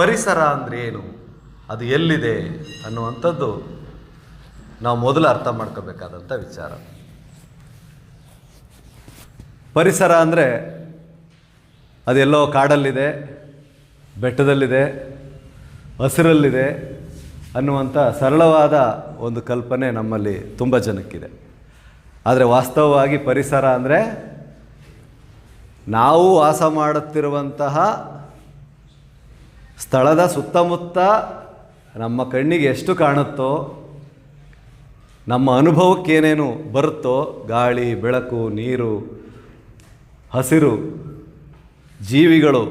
ಪರಿಸರ ಅಂದರೆ ಏನು? ಅದು ಎಲ್ಲಿದೆ ಅನ್ನುವಂಥದ್ದು ನಾವು ಮೊದಲು ಅರ್ಥ ಮಾಡ್ಕೋಬೇಕಾದಂಥ ವಿಚಾರ. ಪರಿಸರ ಅಂದರೆ ಅದೆಲ್ಲೋ ಕಾಡಲ್ಲಿದೆ, ಬೆಟ್ಟದಲ್ಲಿದೆ, ಹಸಿರಲ್ಲಿದೆ ಅನ್ನುವಂಥ ಸರಳವಾದ ಒಂದು ಕಲ್ಪನೆ ನಮ್ಮಲ್ಲಿ ತುಂಬ ಜನಕ್ಕಿದೆ. ಆದರೆ ವಾಸ್ತವವಾಗಿ ಪರಿಸರ ಅಂದರೆ ನಾವು ವಾಸ ಮಾಡುತ್ತಿರುವಂತಹ ಸ್ಥಳದ ಸುತ್ತಮುತ್ತ ನಮ್ಮ ಕಣ್ಣಿಗೆ ಎಷ್ಟು ಕಾಣುತ್ತೋ, ನಮ್ಮ ಅನುಭವಕ್ಕೇನೇನು ಬರುತ್ತೋ, ಗಾಳಿ, ಬೆಳಕು, ನೀರು, ಹಸಿರು, ಜೀವಿಗಳು,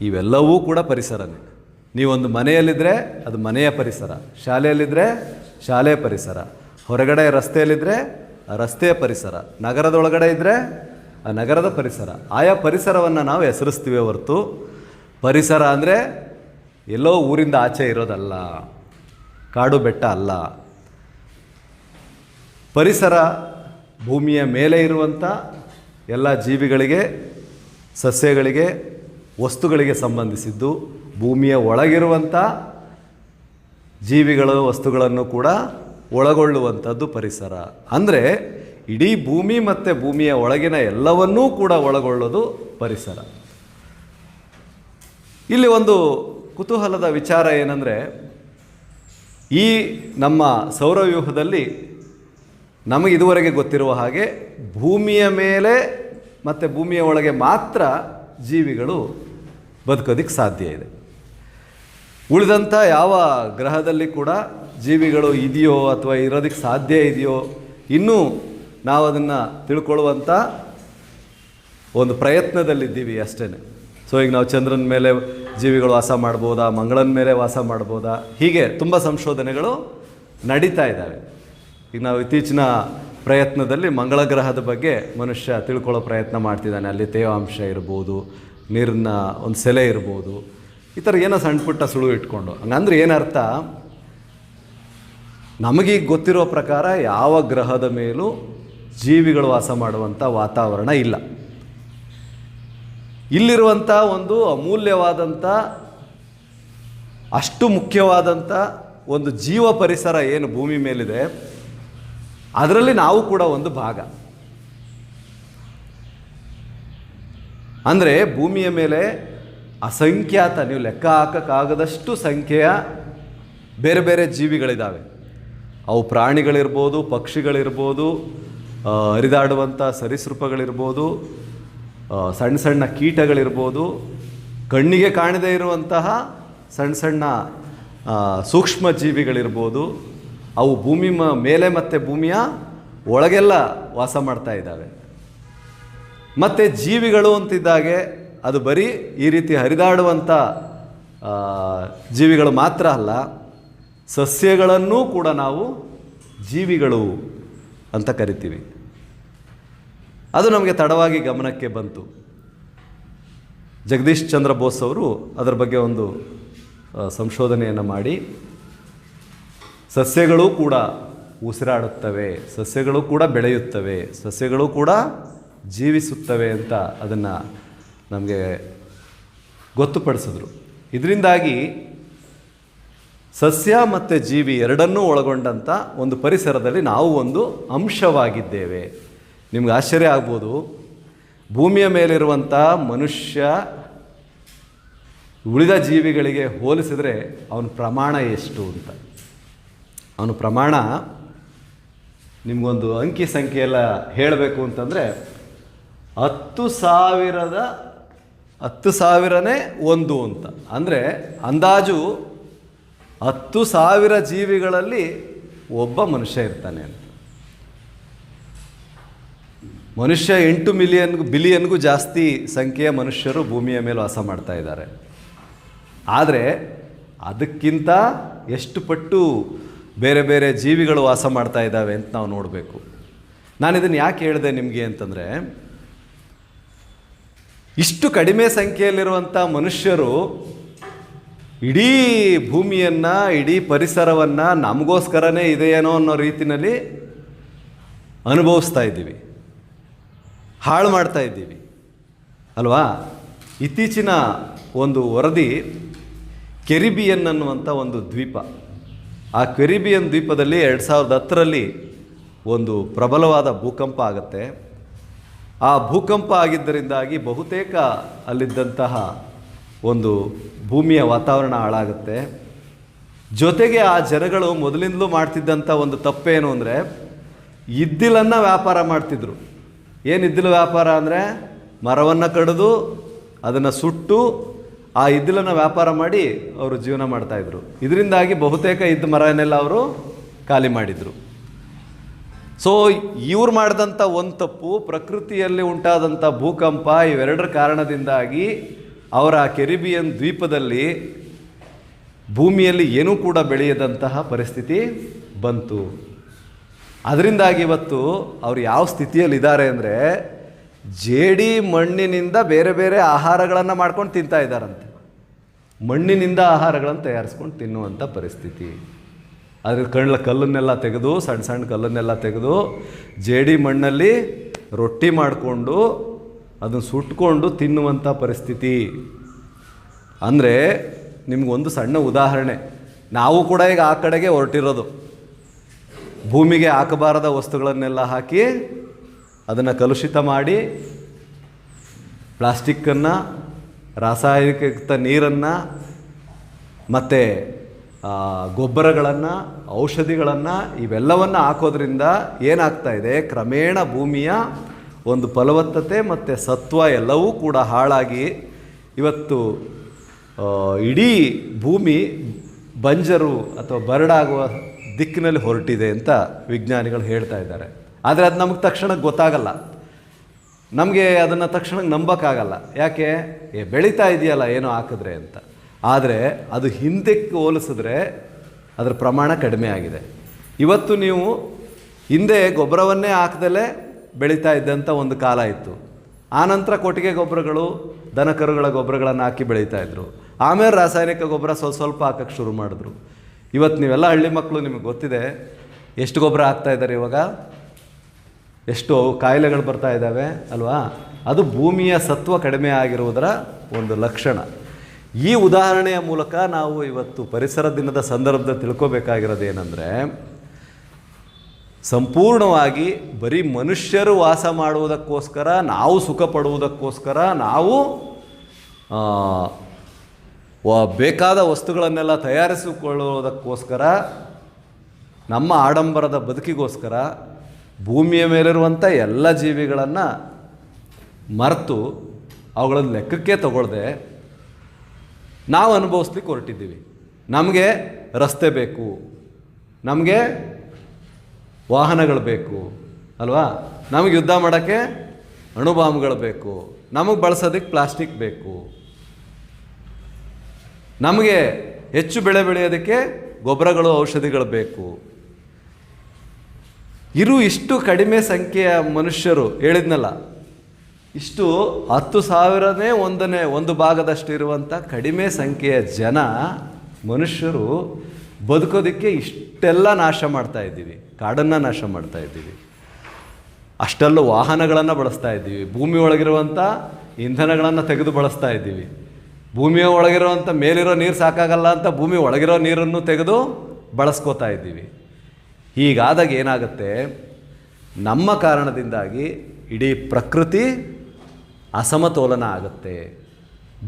ಇವೆಲ್ಲವೂ ಕೂಡ ಪರಿಸರನೇ. ನೀವೊಂದು ಮನೆಯಲ್ಲಿದ್ದರೆ ಅದು ಮನೆಯ ಪರಿಸರ ಶಾಲೆಯಲ್ಲಿದ್ದರೆ ಶಾಲೆ ಪರಿಸರ, ಹೊರಗಡೆ ರಸ್ತೆಯಲ್ಲಿದ್ದರೆ ಆ ರಸ್ತೆಯ ಪರಿಸರ, ನಗರದೊಳಗಡೆ ಇದ್ದರೆ ಆ ನಗರದ ಪರಿಸರ. ಆಯಾ ಪರಿಸರವನ್ನು ನಾವು ಹೆಸರಿಸ್ತೀವಿ ಹೊರತು ಪರಿಸರ ಅಂದರೆ ಎಲ್ಲೋ ಊರಿಂದ ಆಚೆ ಇರೋದಲ್ಲ, ಕಾಡು ಬೆಟ್ಟ ಅಲ್ಲ. ಪರಿಸರ ಭೂಮಿಯ ಮೇಲೆ ಇರುವಂಥ ಎಲ್ಲ ಜೀವಿಗಳಿಗೆ, ಸಸ್ಯಗಳಿಗೆ, ವಸ್ತುಗಳಿಗೆ ಸಂಬಂಧಿಸಿದ್ದು, ಭೂಮಿಯ ಒಳಗಿರುವಂಥ ಜೀವಿಗಳು, ವಸ್ತುಗಳನ್ನು ಕೂಡ ಒಳಗೊಳ್ಳುವಂಥದ್ದು ಪರಿಸರ. ಅಂದರೆ ಇಡೀ ಭೂಮಿ ಮತ್ತು ಭೂಮಿಯ ಒಳಗಿನ ಎಲ್ಲವನ್ನೂ ಕೂಡ ಒಳಗೊಳ್ಳೋದು ಪರಿಸರ. ಇಲ್ಲಿ ಒಂದು ಕುತೂಹಲದ ವಿಚಾರ ಏನಂದರೆ, ಈ ನಮ್ಮ ಸೌರವ್ಯೂಹದಲ್ಲಿ ನಮಗೆ ಇದುವರೆಗೆ ಗೊತ್ತಿರುವ ಹಾಗೆ ಭೂಮಿಯ ಮೇಲೆ ಮತ್ತು ಭೂಮಿಯ ಒಳಗೆ ಮಾತ್ರ ಜೀವಿಗಳು ಬದುಕೋದಿಕ್ಕೆ ಸಾಧ್ಯ ಇದೆ. ಉಳಿದಂಥ ಯಾವ ಗ್ರಹದಲ್ಲಿ ಕೂಡ ಜೀವಿಗಳು ಇದೆಯೋ ಅಥವಾ ಇರೋದಕ್ಕೆ ಸಾಧ್ಯ ಇದೆಯೋ, ಇನ್ನೂ ನಾವು ಅದನ್ನು ತಿಳ್ಕೊಳ್ಳುವಂಥ ಒಂದು ಪ್ರಯತ್ನದಲ್ಲಿದ್ದೀವಿ ಅಷ್ಟೇ ಸೊ ಈಗ ನಾವು ಚಂದ್ರನ ಮೇಲೆ ಜೀವಿಗಳು ವಾಸ ಮಾಡ್ಬೋದಾ ಮಂಗಳನ ಮೇಲೆ ವಾಸ ಮಾಡ್ಬೋದಾ ಹೀಗೆ ತುಂಬ ಸಂಶೋಧನೆಗಳು ನಡೀತಾ ಇದ್ದಾವೆ. ಈಗ ನಾವು ಇತ್ತೀಚಿನ ಪ್ರಯತ್ನದಲ್ಲಿ ಮಂಗಳ ಗ್ರಹದ ಬಗ್ಗೆ ಮನುಷ್ಯ ತಿಳ್ಕೊಳ್ಳೋ ಪ್ರಯತ್ನ ಮಾಡ್ತಿದ್ದಾನೆ. ಅಲ್ಲಿ ತೇವಾಂಶ ಇರ್ಬೋದು, ನೀರಿನ ಒಂದು ಸೆಲೆ ಇರ್ಬೋದು. ಈ ಥರ ಏನೋ ಸಣ್ಣ ಪುಟ್ಟ ಸುಳು ಇಟ್ಕೊಂಡು. ಹಂಗಂದ್ರೆ ಏನರ್ಥ ನಮಗೀಗ ಗೊತ್ತಿರೋ ಪ್ರಕಾರ ಯಾವ ಗ್ರಹದ ಮೇಲೂ ಜೀವಿಗಳು ವಾಸ ಮಾಡುವಂಥ ವಾತಾವರಣ ಇಲ್ಲ. ಇಲ್ಲಿರುವಂಥ ಒಂದು ಅಮೂಲ್ಯವಾದಂಥ ಅಷ್ಟು ಮುಖ್ಯವಾದಂಥ ಒಂದು ಜೀವ ಪರಿಸರ ಏನು ಭೂಮಿ ಮೇಲಿದೆ, ಅದರಲ್ಲಿ ನಾವು ಕೂಡ ಒಂದು ಭಾಗ. ಅಂದರೆ ಭೂಮಿಯ ಮೇಲೆ ಅಸಂಖ್ಯಾತ, ನೀವು ಲೆಕ್ಕ ಹಾಕೋಕ್ಕಾಗದಷ್ಟು ಸಂಖ್ಯೆಯ ಬೇರೆ ಬೇರೆ ಜೀವಿಗಳಿದ್ದಾವೆ ಅವು ಪ್ರಾಣಿಗಳಿರ್ಬೋದು, ಪಕ್ಷಿಗಳಿರ್ಬೋದು ಹರಿದಾಡುವಂಥ ಸರೀಸೃಪಗಳಿರ್ಬೋದು ಸಣ್ಣ ಸಣ್ಣ ಕೀಟಗಳಿರ್ಬೋದು, ಕಣ್ಣಿಗೆ ಕಾಣದೇ ಇರುವಂತಹ ಸಣ್ಣ ಸಣ್ಣ ಸೂಕ್ಷ್ಮ ಜೀವಿಗಳಿರ್ಬೋದು ಅವು ಭೂಮಿ ಮ, ಮೇಲೆ ಮತ್ತು ಭೂಮಿಯ ಒಳಗೆಲ್ಲ ವಾಸ ಮಾಡ್ತಾ ಇದ್ದಾವೆ. ಮತ್ತು ಜೀವಿಗಳು ಅಂತಿದ್ದಾಗೆ ಅದು ಬರೀ ಈ ರೀತಿ ಹರಿದಾಡುವಂಥ ಜೀವಿಗಳು ಮಾತ್ರ ಅಲ್ಲ, ಸಸ್ಯಗಳನ್ನೂ ಕೂಡ ನಾವು ಜೀವಿಗಳು ಅಂತ ಕರಿತೀವಿ. ಅದು ನಮಗೆ ತಡವಾಗಿ ಗಮನಕ್ಕೆ ಬಂತು. ಜಗದೀಶ್ ಚಂದ್ರ ಬೋಸ್ ಅವರು ಅದರ ಬಗ್ಗೆ ಒಂದು ಸಂಶೋಧನೆಯನ್ನು ಮಾಡಿ. ಸಸ್ಯಗಳು ಕೂಡ ಉಸಿರಾಡುತ್ತವೆ, ಸಸ್ಯಗಳು ಕೂಡ ಬೆಳೆಯುತ್ತವೆ, ಸಸ್ಯಗಳು ಕೂಡ ಜೀವಿಸುತ್ತವೆ ಅಂತ ಅದನ್ನು ನಮಗೆ ಗೊತ್ತುಪಡಿಸಿದ್ರು. ಇದರಿಂದಾಗಿ ಸಸ್ಯ ಮತ್ತು ಜೀವಿ ಎರಡನ್ನೂ ಒಳಗೊಂಡಂಥ ಒಂದು ಪರಿಸರದಲ್ಲಿ ನಾವು ಒಂದು ಅಂಶವಾಗಿದ್ದೇವೆ. ನಿಮ್ಗೆ ಆಶ್ಚರ್ಯ ಆಗ್ಬೋದು. ಭೂಮಿಯ ಮೇಲಿರುವಂಥ ಮನುಷ್ಯ ಉಳಿದ ಜೀವಿಗಳಿಗೆ ಹೋಲಿಸಿದರೆ ಅವನ ಪ್ರಮಾಣ ಎಷ್ಟು ಅಂತ. ಅವನ ಪ್ರಮಾಣ ನಿಮಗೊಂದು ಅಂಕಿ ಸಂಖ್ಯೆ ಎಲ್ಲ ಹೇಳಬೇಕು ಅಂತಂದರೆ ಹತ್ತು ಸಾವಿರದ ಹತ್ತು ಸಾವಿರನೇ ಒಂದು ಅಂತ. ಅಂದರೆ ಅಂದಾಜು ಹತ್ತು ಸಾವಿರ ಜೀವಿಗಳಲ್ಲಿ ಒಬ್ಬ ಮನುಷ್ಯ ಇರ್ತಾನೆ ಅಂತ. ಮನುಷ್ಯ ಎಂಟು ಮಿಲಿಯನ್ಗೂ ಬಿಲಿಯನ್ಗೂ ಜಾಸ್ತಿ ಸಂಖ್ಯೆಯ ಮನುಷ್ಯರು ಭೂಮಿಯ ಮೇಲೆ ವಾಸ ಮಾಡ್ತಾ ಇದ್ದಾರೆ. ಆದರೆ ಅದಕ್ಕಿಂತ ಎಷ್ಟು ಪಟ್ಟು ಬೇರೆ ಬೇರೆ ಜೀವಿಗಳು ವಾಸ ಮಾಡ್ತಾ ಇದ್ದಾವೆ ಅಂತ ನಾವು ನೋಡಬೇಕು. ನಾನು ಇದನ್ನು ಯಾಕೆ ಹೇಳಿದೆ ನಿಮಗೆ ಅಂತಂದರೆ, ಇಷ್ಟು ಕಡಿಮೆ ಸಂಖ್ಯೆಯಲ್ಲಿರುವಂಥ ಮನುಷ್ಯರು ಇಡೀ ಭೂಮಿಯನ್ನು, ಇಡೀ ಪರಿಸರವನ್ನು ನಮಗೋಸ್ಕರನೇ ಇದೆಯೇನೋ ಅನ್ನೋ ರೀತಿಯಲ್ಲಿ ಅನುಭವಿಸ್ತಾ ಇದ್ದೀವಿ. ಹಾಳು ಮಾಡ್ತಾ ಇದ್ದೀವಿ. ಅಲ್ವಾ? ಇತ್ತೀಚಿನ ಒಂದು ವರದಿ ಕೆರಿಬಿಯನ್ ಅನ್ನುವಂಥ ಒಂದು ದ್ವೀಪ. ಆ ಕೆರಿಬಿಯನ್ ದ್ವೀಪದಲ್ಲಿ ಎರಡು ಸಾವಿರದ ಹತ್ತರಲ್ಲಿ ಒಂದು ಪ್ರಬಲವಾದ ಭೂಕಂಪ ಆಗುತ್ತೆ. ಆ ಭೂಕಂಪ ಆಗಿದ್ದರಿಂದಾಗಿ ಬಹುತೇಕ ಅಲ್ಲಿದ್ದಂತಹ ಒಂದು ಭೂಮಿಯ ವಾತಾವರಣ ಹಾಳಾಗುತ್ತೆ. ಜೊತೆಗೆ ಆ ಜನಗಳು ಮೊದಲಿಂದಲೂ ಮಾಡ್ತಿದ್ದಂಥ ಒಂದು ತಪ್ಪೇನು ಅಂದರೆ, ಇದ್ದಿಲನ್ನು ವ್ಯಾಪಾರ ಮಾಡ್ತಿದ್ರು. ಏನು ಇದ್ದಿಲು ವ್ಯಾಪಾರ ಅಂದರೆ ಮರವನ್ನು ಕಡಿದು ಅದನ್ನು ಸುಟ್ಟು ಆ ಇದ್ದಿಲನ್ನು ವ್ಯಾಪಾರ ಮಾಡಿ ಅವರು ಜೀವನ ಮಾಡ್ತಾಯಿದ್ರು ಇದರಿಂದಾಗಿ ಬಹುತೇಕ ಇದ್ದ ಮರನೆಲ್ಲ ಅವರು ಖಾಲಿ ಮಾಡಿದರು. ಸೊ ಇವ್ರು ಮಾಡಿದಂಥ ಒಂದು ತಪ್ಪು, ಪ್ರಕೃತಿಯಲ್ಲಿ ಉಂಟಾದಂಥ ಭೂಕಂಪ ಇವೆರಡರ ಕಾರಣದಿಂದಾಗಿ ಅವರ ಕೆರಿಬಿಯನ್ ದ್ವೀಪದಲ್ಲಿ ಭೂಮಿಯಲ್ಲಿ ಏನೂ ಕೂಡ ಬೆಳೆಯದಂತಹ ಪರಿಸ್ಥಿತಿ ಬಂತು. ಅದರಿಂದಾಗಿ ಇವತ್ತು ಅವ್ರು ಯಾವ ಸ್ಥಿತಿಯಲ್ಲಿದ್ದಾರೆ ಅಂದರೆ ಜೇಡಿ ಮಣ್ಣಿನಿಂದ ಬೇರೆ ಬೇರೆ ಆಹಾರಗಳನ್ನು ಮಾಡ್ಕೊಂಡು ತಿಂತಾ ಇದ್ದಾರಂತೆ. ಮಣ್ಣಿನಿಂದ ಆಹಾರಗಳನ್ನು ತಯಾರಿಸ್ಕೊಂಡು ತಿನ್ನುವಂಥ ಪರಿಸ್ಥಿತಿ. ಅದ್ರ ಕಣ್ಣ ಕಲ್ಲನ್ನೆಲ್ಲ ತೆಗೆದು ಸಣ್ಣ ಸಣ್ಣ ಕಲ್ಲನ್ನೆಲ್ಲ ತೆಗೆದು, ಜೇಡಿ ಮಣ್ಣಲ್ಲಿ ರೊಟ್ಟಿ ಮಾಡಿಕೊಂಡು, ಅದನ್ನು ಸುಟ್ಕೊಂಡು ತಿನ್ನುವಂಥ ಪರಿಸ್ಥಿತಿ. ಅಂದರೆ ನಿಮಗೊಂದು ಸಣ್ಣ ಉದಾಹರಣೆ. ನಾವು ಕೂಡ ಈಗ ಆ ಕಡೆಗೆ ಹೊರಟಿರೋದು. ಭೂಮಿಗೆ ಹಾಕಬಾರದ ವಸ್ತುಗಳನ್ನೆಲ್ಲ ಹಾಕಿ ಅದನ್ನು ಕಲುಷಿತ ಮಾಡಿ ಪ್ಲಾಸ್ಟಿಕ್ಕನ್ನು, ರಾಸಾಯನಿಕಯುಕ್ತ ನೀರನ್ನು, ಮತ್ತು ಗೊಬ್ಬರಗಳನ್ನು, ಔಷಧಿಗಳನ್ನು ಇವೆಲ್ಲವನ್ನು ಹಾಕೋದ್ರಿಂದ ಏನಾಗ್ತಾ ಇದೆ? ಕ್ರಮೇಣ ಭೂಮಿಯ ಒಂದು ಫಲವತ್ತತೆ ಮತ್ತು ಸತ್ವ ಎಲ್ಲವೂ ಕೂಡ ಹಾಳಾಗಿ ಇವತ್ತು ಇಡೀ ಭೂಮಿ ಬಂಜರು ಅಥವಾ ಬರಡಾಗುವ ದಿಕ್ಕಿನಲ್ಲಿ ಹೊರಟಿದೆ ಅಂತ ವಿಜ್ಞಾನಿಗಳು ಹೇಳ್ತಾ ಇದ್ದಾರೆ. ಆದರೆ ಅದು ನಮಗೆ ತಕ್ಷಣಕ್ಕೆ ಗೊತ್ತಾಗಲ್ಲ. ನಮಗೆ ಅದನ್ನು ತಕ್ಷಣ ನಂಬೋಕ್ಕಾಗಲ್ಲ. ಯಾಕೆ? ಏ, ಬೆಳೀತಾ ಇದೆಯಲ್ಲ ಏನೋ ಹಾಕಿದ್ರೆ ಅಂತ. ಆದರೆ ಅದು ಹಿಂದಕ್ಕೆ ಹೋಲಿಸಿದ್ರೆ ಅದರ ಪ್ರಮಾಣ ಕಡಿಮೆ ಆಗಿದೆ. ಇವತ್ತು ನೀವು ಹಿಂದೆ ಗೊಬ್ಬರವನ್ನೇ ಹಾಕ್ದಲೇ ಬೆಳೀತಾ ಇದ್ದಂಥ ಒಂದು ಕಾಲ ಇತ್ತು. ಆನಂತರ ಕೊಟ್ಟಿಗೆ ಗೊಬ್ಬರಗಳು, ದನಕರುಗಳ ಗೊಬ್ಬರಗಳನ್ನು ಹಾಕಿ ಬೆಳೀತಾ ಇದ್ರು. ಆಮೇಲೆ ರಾಸಾಯನಿಕ ಗೊಬ್ಬರ ಸ್ವಲ್ಪ ಸ್ವಲ್ಪ ಹಾಕಕ್ಕೆ ಶುರು ಮಾಡಿದ್ರು. ಇವತ್ತು ನೀವೆಲ್ಲ ಹಳ್ಳಿ ಮಕ್ಕಳು ನಿಮಗೆ ಗೊತ್ತಿದೆ, ಎಷ್ಟು ಗೊಬ್ಬರ ಹಾಕ್ತಾ ಇದ್ದಾರೆ ಇವಾಗ? ಎಷ್ಟು ಕಾಯಿಲೆಗಳು ಬರ್ತಾ ಇದ್ದಾವೆ, ಅಲ್ವಾ? ಅದು ಭೂಮಿಯ ಸತ್ವ ಕಡಿಮೆ ಆಗಿರುವುದರ ಒಂದು ಲಕ್ಷಣ. ಈ ಉದಾಹರಣೆಯ ಮೂಲಕ ನಾವು ಇವತ್ತು ಪರಿಸರ ದಿನದ ಸಂದರ್ಭದಲ್ಲಿ ತಿಳ್ಕೊಬೇಕಾಗಿರೋದು ಏನಂದರೆ, ಸಂಪೂರ್ಣವಾಗಿ ಬರೀ ಮನುಷ್ಯರು ವಾಸ ಮಾಡುವುದಕ್ಕೋಸ್ಕರ, ನಾವು ಸುಖ ಪಡುವುದಕ್ಕೋಸ್ಕರ ನಾವು ಬೇಕಾದ ವಸ್ತುಗಳನ್ನೆಲ್ಲ ತಯಾರಿಸಿಕೊಳ್ಳುವುದಕ್ಕೋಸ್ಕರ, ನಮ್ಮ ಆಡಂಬರದ ಬದುಕಿಗೋಸ್ಕರ, ಭೂಮಿಯ ಮೇಲಿರುವಂಥ ಎಲ್ಲ ಜೀವಿಗಳನ್ನು ಮರೆತು ಅವುಗಳನ್ನು ಲೆಕ್ಕಕ್ಕೆ ತಗೊಳ್ದೆ ನಾವು ಅನುಭವಿಸ್ಲಿಕ್ಕೆ ಹೊರಟಿದ್ದೀವಿ. ನಮಗೆ ರಸ್ತೆ ಬೇಕು, ನಮಗೆ ವಾಹನಗಳು ಬೇಕು, ಅಲ್ವಾ? ನಮಗೆ ಯುದ್ಧ ಮಾಡೋಕ್ಕೆ ಅಣುಬಾಂಬ್ಗಳು ಬೇಕು, ನಮಗೆ ಬಳಸೋದಕ್ಕೆ ಪ್ಲಾಸ್ಟಿಕ್ ಬೇಕು ನಮಗೆ ಹೆಚ್ಚು ಬೆಳೆ ಬೆಳೆಯೋದಕ್ಕೆ ಗೊಬ್ಬರಗಳು, ಔಷಧಿಗಳು ಬೇಕು. ಇರು ಇಷ್ಟು ಕಡಿಮೆ ಸಂಖ್ಯೆಯ ಮನುಷ್ಯರು, ಹೇಳಿದ್ನಲ್ಲ, ಇಷ್ಟು ಹತ್ತು ಸಾವಿರನೇ ಒಂದನೇ, ಒಂದು ಭಾಗದಷ್ಟು ಇರುವಂಥ ಕಡಿಮೆ ಸಂಖ್ಯೆಯ ಜನ ಮನುಷ್ಯರು ಬದುಕೋದಕ್ಕೆ ಇಷ್ಟೆಲ್ಲ ನಾಶ ಮಾಡ್ತಾ ಇದ್ದೀವಿ, ಕಾಡನ್ನು ನಾಶ ಮಾಡ್ತಾ ಇದ್ದೀವಿ. ಅಷ್ಟೆಲ್ಲ ವಾಹನಗಳನ್ನು ಬಳಸ್ತಾ ಇದ್ದೀವಿ, ಭೂಮಿ ಒಳಗಿರುವಂಥ ಇಂಧನಗಳನ್ನು ತೆಗೆದು ಬಳಸ್ತಾ ಇದ್ದೀವಿ. ಭೂಮಿಯ ಒಳಗಿರುವಂಥ ಮೇಲಿರೋ ನೀರು ಸಾಕಾಗಲ್ಲ ಅಂತ ಭೂಮಿ ಒಳಗಿರೋ ನೀರನ್ನು ತೆಗೆದು ಬಳಸ್ಕೋತಾ ಇದ್ದೀವಿ. ಹೀಗಾದಾಗ ಏನಾಗುತ್ತೆ? ನಮ್ಮ ಕಾರಣದಿಂದಾಗಿ ಇಡೀ ಪ್ರಕೃತಿ ಅಸಮತೋಲನ ಆಗುತ್ತೆ.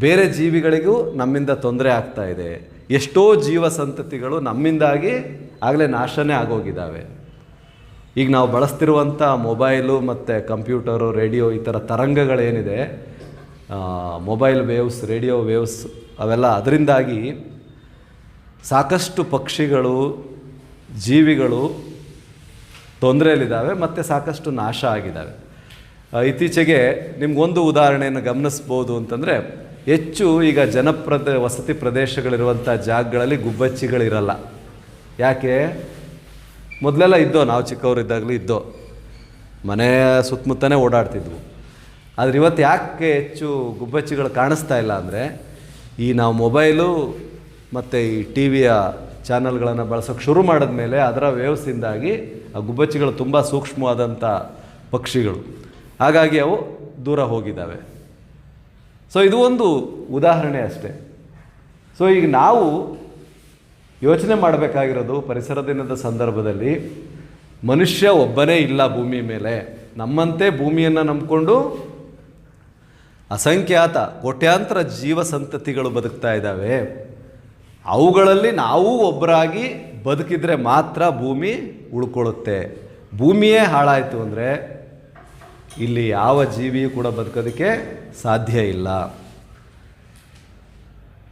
ಬೇರೆ ಜೀವಿಗಳಿಗೂ ನಮ್ಮಿಂದ ತೊಂದರೆ ಆಗ್ತಾ ಇದೆ. ಎಷ್ಟೋ ಜೀವ ಸಂತತಿಗಳು ನಮ್ಮಿಂದಾಗಿ ಆಗಲೇ ನಾಶನೇ ಆಗೋಗಿದ್ದಾವೆ. ಈಗ ನಾವು ಬಳಸ್ತಿರುವಂಥ ಮೊಬೈಲು ಮತ್ತು ಕಂಪ್ಯೂಟರು, ರೇಡಿಯೋ ಈ ಥರ ತರಂಗಗಳೇನಿದೆ ಮೊಬೈಲ್ ವೇವ್ಸ್ ರೇಡಿಯೋ ವೇವ್ಸ್ ಅವೆಲ್ಲ ಅದರಿಂದಾಗಿ ಸಾಕಷ್ಟು ಪಕ್ಷಿಗಳು, ಜೀವಿಗಳು ತೊಂದರೆಯಲ್ಲಿದ್ದಾವೆ ಮತ್ತು ಸಾಕಷ್ಟು ನಾಶ ಆಗಿದ್ದಾವೆ. ಇತ್ತೀಚೆಗೆ ನಿಮಗೊಂದು ಉದಾಹರಣೆಯನ್ನು ಗಮನಿಸ್ಬೋದು ಅಂತಂದರೆ, ಹೆಚ್ಚು ಈಗ ಜನಪ್ರದ, ವಸತಿ ಪ್ರದೇಶಗಳಿರುವಂಥ ಜಾಗಗಳಲ್ಲಿ ಗುಬ್ಬಚ್ಚಿಗಳಿರಲ್ಲ. ಯಾಕೆ? ಮೊದಲೆಲ್ಲ ಇದ್ದೋ, ನಾವು ಚಿಕ್ಕವರಿದ್ದಾಗಲೂ ಇದ್ದೋ, ಮನೆಯ ಸುತ್ತಮುತ್ತನೇ ಓಡಾಡ್ತಿದ್ವು. ಆದರೆ ಇವತ್ತು ಯಾಕೆ ಹೆಚ್ಚು ಗುಬ್ಬಚ್ಚಿಗಳು ಕಾಣಿಸ್ತಾ ಇಲ್ಲ ಅಂದರೆ ಈ ನಾವು ಮೊಬೈಲು ಮತ್ತು ಈ ಟಿ ವಿಯ ಚಾನಲ್ಗಳನ್ನು ಬಳಸೋಕೆ ಶುರು ಮಾಡಿದ ಮೇಲೆ ಅದರ ವ್ಯವಸ್ಥೆಯಿಂದಾಗಿ ಆ ಗುಬ್ಬಚ್ಚಿಗಳು ತುಂಬ ಸೂಕ್ಷ್ಮವಾದಂಥ ಪಕ್ಷಿಗಳು. ಹಾಗಾಗಿ ಅವು ದೂರ ಹೋಗಿದ್ದಾವೆ. ಸೊ ಇದು ಒಂದು ಉದಾಹರಣೆ ಅಷ್ಟೇ. ಸೊ ಈಗ ನಾವು ಯೋಚನೆ ಮಾಡಬೇಕಾಗಿರೋದು ಪರಿಸರ ದಿನದ ಸಂದರ್ಭದಲ್ಲಿ ಮನುಷ್ಯ ಒಬ್ಬನೇ ಇಲ್ಲ ಭೂಮಿ ಮೇಲೆ. ನಮ್ಮಂತೆ ಭೂಮಿಯನ್ನು ನಂಬಿಕೊಂಡು ಅಸಂಖ್ಯಾತ ಕೋಟ್ಯಾಂತರ ಜೀವ ಸಂತತಿಗಳು ಬದುಕ್ತಾ ಇದ್ದಾವೆ. ಅವುಗಳಲ್ಲಿ ನಾವು ಒಬ್ಬರಾಗಿ ಬದುಕಿದರೆ ಮಾತ್ರ ಭೂಮಿ ಉಳ್ಕೊಳ್ಳುತ್ತೆ. ಭೂಮಿಯೇ ಹಾಳಾಯಿತು ಅಂದರೆ ಇಲ್ಲಿ ಯಾವ ಜೀವಿಯೂ ಕೂಡ ಬದುಕೋದಕ್ಕೆ ಸಾಧ್ಯ ಇಲ್ಲ.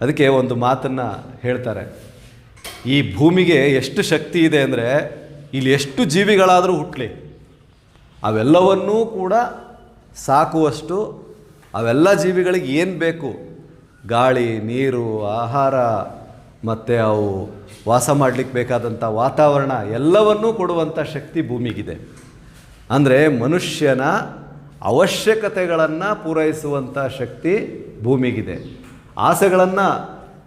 ಅದಕ್ಕೆ ಒಂದು ಮಾತನ್ನು ಹೇಳ್ತಾರೆ. ಈ ಭೂಮಿಗೆ ಎಷ್ಟು ಶಕ್ತಿ ಇದೆ ಅಂದರೆ ಇಲ್ಲಿ ಎಷ್ಟು ಜೀವಿಗಳಾದರೂ ಹುಟ್ಟಲಿ ಅವೆಲ್ಲವನ್ನೂ ಕೂಡ ಸಾಕುವಷ್ಟು ಅವೆಲ್ಲ ಜೀವಿಗಳಿಗೆ ಏನು ಬೇಕು? ಗಾಳಿ, ನೀರು, ಆಹಾರ, ಮತ್ತು ಅವು ವಾಸ ಮಾಡಲಿಕ್ಕೆ ಬೇಕಾದಂಥ ವಾತಾವರಣ ಎಲ್ಲವನ್ನೂ ಕೊಡುವಂಥ ಶಕ್ತಿ ಭೂಮಿಗಿದೆ. ಅಂದರೆ ಮನುಷ್ಯನ ಅವಶ್ಯಕತೆಗಳನ್ನು ಪೂರೈಸುವಂಥ ಶಕ್ತಿ ಭೂಮಿಗಿದೆ. ಆಸೆಗಳನ್ನು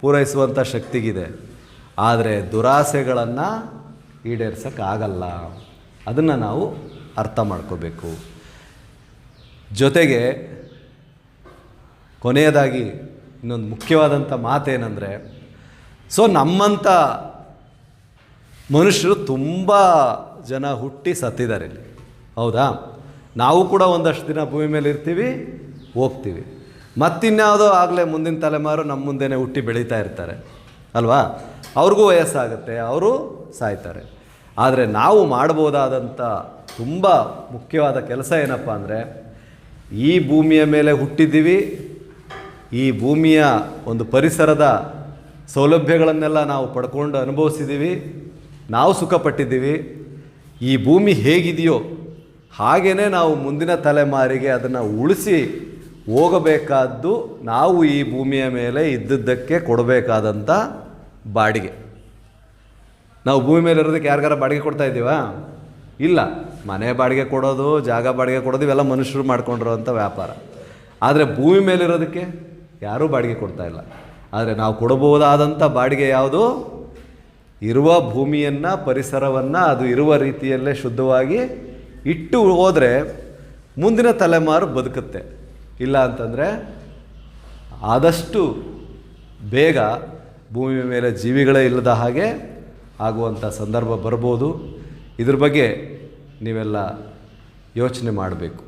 ಪೂರೈಸುವಂಥ ಶಕ್ತಿಗಿದೆ. ಆದರೆ ದುರಾಸೆಗಳನ್ನು ಈಡೇರ್ಸೋಕ್ಕಾಗಲ್ಲ ಅದನ್ನು ನಾವು ಅರ್ಥ ಮಾಡ್ಕೋಬೇಕು. ಜೊತೆಗೆ ಕೊನೆಯದಾಗಿ ಇನ್ನೊಂದು ಮುಖ್ಯವಾದಂಥ ಮಾತೇನೆಂದರೆ, ಸೊ ನಮ್ಮಂಥ ಮನುಷ್ಯರು ತುಂಬ ಜನ ಹುಟ್ಟಿ ಸತ್ತಿದ್ದಾರೆ ಇಲ್ಲಿ. ಹೌದಾ? ನಾವು ಕೂಡ ಒಂದಷ್ಟು ದಿನ ಭೂಮಿ ಮೇಲೆ ಇರ್ತೀವಿ, ಹೋಗ್ತೀವಿ. ಮತ್ತಿನ್ಯಾವುದೋ ಆಗಲೇ ಮುಂದಿನ ತಲೆಮಾರು ನಮ್ಮ ಮುಂದೆನೇ ಹುಟ್ಟಿ ಬೆಳೀತಾ ಇರ್ತಾರೆ, ಅಲ್ವಾ? ಅವ್ರಿಗೂ ವಯಸ್ಸಾಗುತ್ತೆ, ಅವರು ಸಾಯ್ತಾರೆ. ಆದರೆ ನಾವು ಮಾಡ್ಬೋದಾದಂಥ ತುಂಬ ಮುಖ್ಯವಾದ ಕೆಲಸ ಏನಪ್ಪ ಅಂದರೆ, ಈ ಭೂಮಿಯ ಮೇಲೆ ಹುಟ್ಟಿದ್ದೀವಿ ಈ ಭೂಮಿಯ ಒಂದು ಪರಿಸರದ ಸೌಲಭ್ಯಗಳನ್ನೆಲ್ಲ ನಾವು ಪಡ್ಕೊಂಡು ಅನುಭವಿಸಿದ್ದೀವಿ. ನಾವು ಸುಖಪಟ್ಟಿದ್ದೀವಿ. ಈ ಭೂಮಿ ಹೇಗಿದೆಯೋ ಹಾಗೇ ನಾವು ಮುಂದಿನ ತಲೆಮಾರಿಗೆ ಅದನ್ನು ಉಳಿಸಿ ಹೋಗಬೇಕಾದ್ದು ನಾವು ಈ ಭೂಮಿಯ ಮೇಲೆ ಇದ್ದದ್ದಕ್ಕೆ ಕೊಡಬೇಕಾದಂಥ ಬಾಡಿಗೆ. ನಾವು ಭೂಮಿ ಮೇಲೆ ಇರೋದಕ್ಕೆ ಯಾರಿಗಾರ ಬಾಡಿಗೆ ಕೊಡ್ತಾ ಇದ್ದೀವಾ? ಇಲ್ಲ. ಮನೆ ಬಾಡಿಗೆ ಕೊಡೋದು, ಜಾಗ ಬಾಡಿಗೆ ಕೊಡೋದು, ಇವೆಲ್ಲ ಮನುಷ್ಯರು ಮಾಡ್ಕೊಂಡಿರೋವಂಥ ವ್ಯಾಪಾರ. ಆದರೆ ಭೂಮಿ ಮೇಲಿರೋದಕ್ಕೆ ಯಾರೂ ಬಾಡಿಗೆ ಕೊಡ್ತಾ ಇಲ್ಲ. ಆದರೆ ನಾವು ಕೊಡಬಹುದಾದಂಥ ಬಾಡಿಗೆ ಯಾವುದು? ಇರುವ ಭೂಮಿಯನ್ನು, ಪರಿಸರವನ್ನು ಅದು ಇರುವ ರೀತಿಯಲ್ಲೇ ಶುದ್ಧವಾಗಿ ಇಟ್ಟು ಹೋದರೆ ಮುಂದಿನ ತಲೆಮಾರು ಬದುಕುತ್ತೆ. ಇಲ್ಲ ಅಂತಂದರೆ ಆದಷ್ಟು ಬೇಗ ಭೂಮಿ ಮೇಲೆ ಜೀವಿಗಳೇ ಇಲ್ಲದ ಹಾಗೆ ಆಗುವಂಥ ಸಂದರ್ಭ ಬರ್ಬೋದು. ಇದ್ರ ಬಗ್ಗೆ ನೀವೆಲ್ಲ ಯೋಚನೆ ಮಾಡಬೇಕು.